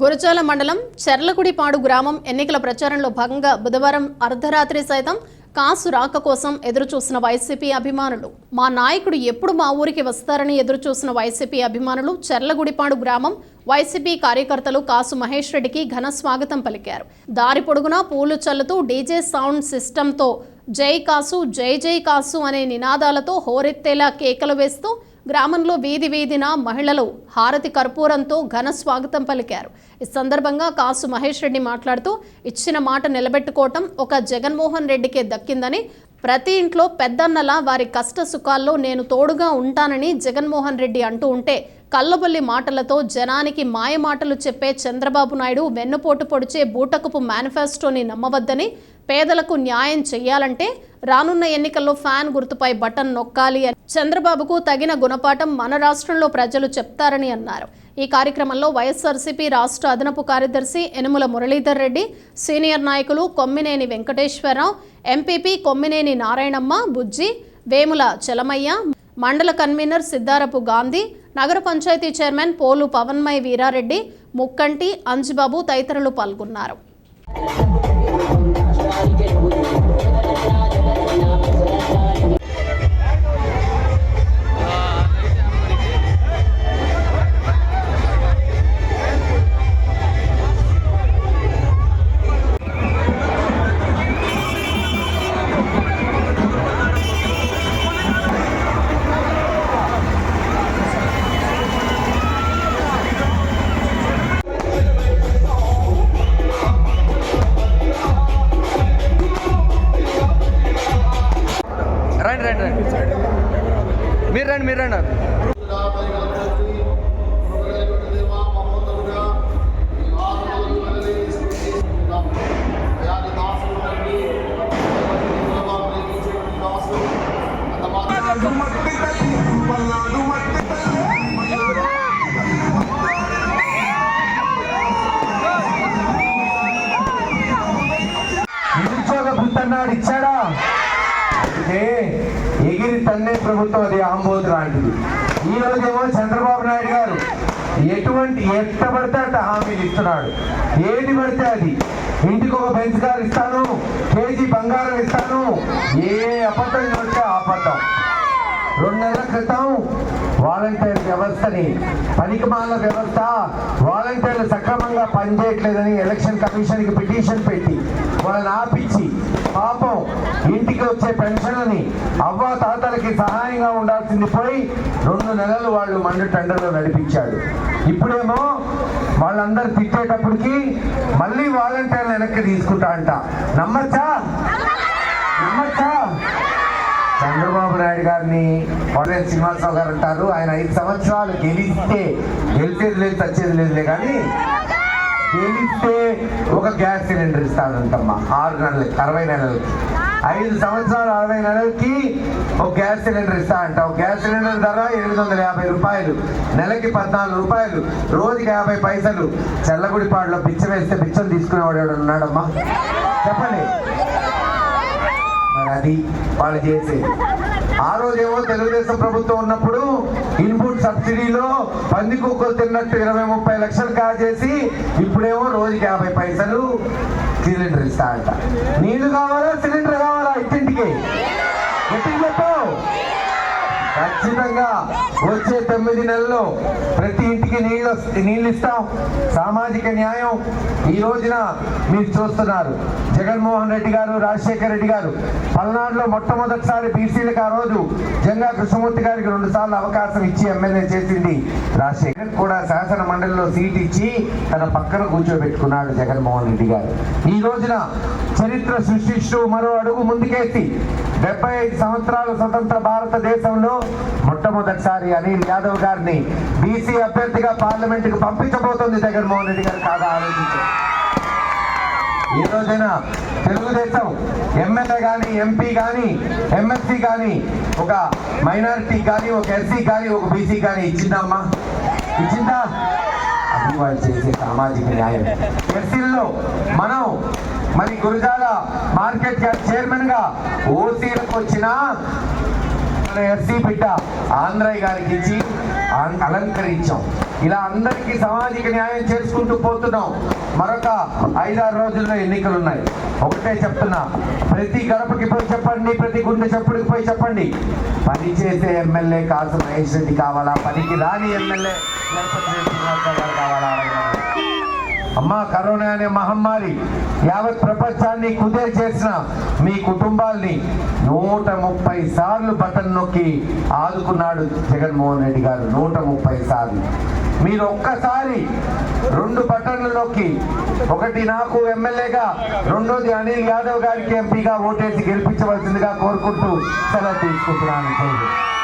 గురజాల మండలం చెర్లకుడిపాడు గ్రామం ఎన్నికల ప్రచారంలో భాగంగా బుధవారం అర్ధరాత్రి సైతం కాసు రాక కోసం ఎదురుచూసిన వైసీపీ అభిమానులు. మా నాయకుడు ఎప్పుడు మా ఊరికి వస్తారని ఎదురుచూసిన వైసీపీ అభిమానులు చెర్లగుడిపాడు గ్రామం వైసీపీ కార్యకర్తలు కాసు మహేష్ రెడ్డికి ఘన స్వాగతం పలికారు. దారి పొడుగునా పూలు చల్లుతూ డీజే సౌండ్ సిస్టంతో జై కాసు జై జై కాసు అనే నినాదాలతో హోరెత్తేలా కేకలు వేస్తూ గ్రామంలో వీధి వీధిన మహిళలు హారతి కర్పూరంతో ఘన స్వాగతం పలికారు. ఈ సందర్భంగా కాసు మహేష్ రెడ్డి మాట్లాడుతూ ఇచ్చిన మాట నిలబెట్టుకోవటం ఒక జగన్మోహన్ రెడ్డికే దక్కిందని ప్రతి ఇంట్లో పెద్దన్నలా వారి కష్ట సుఖాల్లో నేను తోడుగా ఉంటానని జగన్మోహన్ రెడ్డి అంటూ ఉంటే కల్లబొల్లి మాటలతో జనానికి మాయ మాటలు చెప్పే చంద్రబాబు నాయుడు వెన్నుపోటు పొడిచే బూటకపు మేనిఫెస్టోని నమ్మవద్దని పేదలకు న్యాయం చేయాలంటే రానున్న ఎన్నికల్లో ఫ్యాన్ గుర్తుపై బటన్ నొక్కాలి అని చంద్రబాబుకు తగిన గుణపాఠం మన రాష్ట్రంలో ప్రజలు చెప్తారని అన్నారు. ఈ కార్యక్రమంలో వైఎస్ఆర్సీపీ రాష్ట్ర అదనపు కార్యదర్శి యనుమల మురళీధర్ రెడ్డి సీనియర్ నాయకులు Kommineni Venkateswararao MPP Kommineni Narayanamma Bujji Vemula Chalamayya mandal convener Siddharapu Gandhi Nagar panchayat chairman Polu పవన్మయ్ Veerareddy Mukkanti Anjibabu తదితరులు పాల్గొన్నారు. నిరుద్యోగ ఇచ్చాడా? అంటే ఎగిరి తన్నే ప్రభుత్వం అది ఆంబోతు లాంటిది. ఈ రోజేమో చంద్రబాబు నాయుడు గారు ఎటువంటి ఎంత పడితే అంత హామీలు ఇస్తున్నాడు. ఏది పడితే అది. ఇంటికి ఒక బెంచ్ గారు ఇస్తాను కేజీ బంగారం ఇస్తాను. ఏ అబద్ధం చూస్తే ఆ అబద్ధం రెండు నెలల క్రితం వాలంటీర్ వ్యవస్థని పనికిమాల వ్యవస్థ వాలంటీర్లు సక్రమంగా పనిచేయట్లేదని ఎలక్షన్ కమిషన్కి పిటిషన్ పెట్టి వాళ్ళని ఆపించి పాపం ఇంటికి వచ్చే పెన్షన్లని అవ్వ తాతలకి సహాయంగా ఉండాల్సింది పోయి రెండు నెలలు వాళ్ళు మండు టెండర్లో నడిపించాడు. ఇప్పుడేమో వాళ్ళందరూ తిట్టేటప్పటికి మళ్ళీ వాలంటీర్లు వెనక్కి తీసుకుంటా అంట. నమ్మచ్చా? నమ్మచ్చా? చంద్రబాబు నాయుడు గారిని కొడేరు శ్రీనివాసరావు గారు అంటారు. ఆయన ఐదు సంవత్సరాలు గెలిస్తే గెలిచేది లేదు చచ్చేది లేదులే కానీ గెలిస్తే ఒక గ్యాస్ సిలిండర్ ఇస్తానంటమ్మా ఆరు నెలలకి అరవై నెలలకి ఐదు సంవత్సరాలు అరవై నెలలకి ఒక గ్యాస్ సిలిండర్ ఇస్తా అంట ఒక గ్యాస్ సిలిండర్ ధర ఎనిమిది వందల యాభై రూపాయలు. నెలకి పద్నాలుగు రూపాయలు. రోజుకి యాభై పైసలు. చల్లగుడిపాడులో పిచ్చ వేస్తే బిచ్చం తీసుకునేవాడు ఎవడు ఉన్నాడమ్మా చెప్పండి. మరి అది వాళ్ళు చేసేది ఆ రోజేమో తెలుగుదేశం ప్రభుత్వం ఉన్నప్పుడు ఇన్పుట్ సబ్సిడీలో పంది కుక్కలు తిన్నట్టు ఇరవై ముప్పై లక్షలు కాజేసి ఇప్పుడేమో రోజుకి యాభై పైసలు సిలిండర్ ఇస్తా అంట. నీళ్ళు కావాలా? సిలిండర్ కావాలా? ఇంటింటికి గట్టిగా ఖచ్చితంగా. వచ్చే తొమ్మిది నెలల్లో ప్రతి ఇంటికి నీళ్ళు నీళ్ళు ఇస్తాం. సామాజిక న్యాయం ఈ రోజున మీరు చూస్తున్నారు. జగన్మోహన్ రెడ్డి గారు రాజశేఖర రెడ్డి గారు పల్నాడులో మొట్టమొదటిసారి బీసీలకు ఆ రోజు జంగా కృష్ణమూర్తి గారికి రెండు సార్లు అవకాశం ఇచ్చి ఎమ్మెల్యే చేసింది రాజశేఖర్. కూడా శాసన మండలిలో సీట్ ఇచ్చి తన పక్కన కూర్చోబెట్టుకున్నాడు జగన్మోహన్ రెడ్డి గారు. ఈ రోజున చరిత్ర సృష్టిస్తూ మరో అడుగు ముందుకేసి డెబ్బై ఐదు సంవత్సరాల స్వతంత్ర భారతదేశంలో మొట్టమొదటిసారి అనిల్ యాదవ్ గారిని బీసీ అభ్యర్థిగా పార్లమెంట్కు పంపించబోతోంది జగన్మోహన్ రెడ్డి గారు కాదా ఆలోచించారు ఈ రోజైన తెలుగుదేశం ఎమ్మెల్యే కానీ ఎంపీ కానీ ఎమ్మెల్సీ కానీ ఒక మైనారిటీ కానీ ఒక ఎస్సీ కానీ ఒక బీసీ కానీ ఇచ్చిందమ్మా ఇచ్చిందా? అది వాళ్ళు చేసే సామాజిక న్యాయం. ఎస్సీల్లో మనం మరి గురజాల మార్కెట్ చైర్మన్గా ఓసీలకు వచ్చిన ఎస్సీ బిడ్డ ఆంధ్రయ్య గారికి ఇచ్చి అలంకరించాం. ఇలా అందరికీ సామాజిక న్యాయం చేసుకుంటూ పోతున్నాం. మరొక ఐదారు రోజుల్లో ఎన్నికలు ఉన్నాయి ఒకటే చెప్తున్నా. ప్రతి గడపకి పోయి చెప్పండి ప్రతి గుండె చెప్పుడికి పోయి చెప్పండి. పని చేసే ఎమ్మెల్యే కాసు మహేష్ రెడ్డి కావాలా? పనికి రాని ఎమ్మెల్యే కావాలా? అమ్మా కరోనా అనే మహమ్మారి యావత్ ప్రపంచాన్ని కుదేలు చేసిన మీ కుటుంబాల్ని నూట ముప్పై సార్లు బటన్ నొక్కి ఆదుకున్నాడు జగన్మోహన్ రెడ్డి గారు. నూట ముప్పై సార్లు. మీరు ఒక్కసారి రెండు బటన్లు నొక్కి ఒకటి నాకు ఎమ్మెల్యేగా రెండోది అనిల్ యాదవ్ గారికి ఎంపీగా ఓటేసి గెలిపించవలసిందిగా కోరుకుంటూ సెలవు తీసుకుంటున్నాను.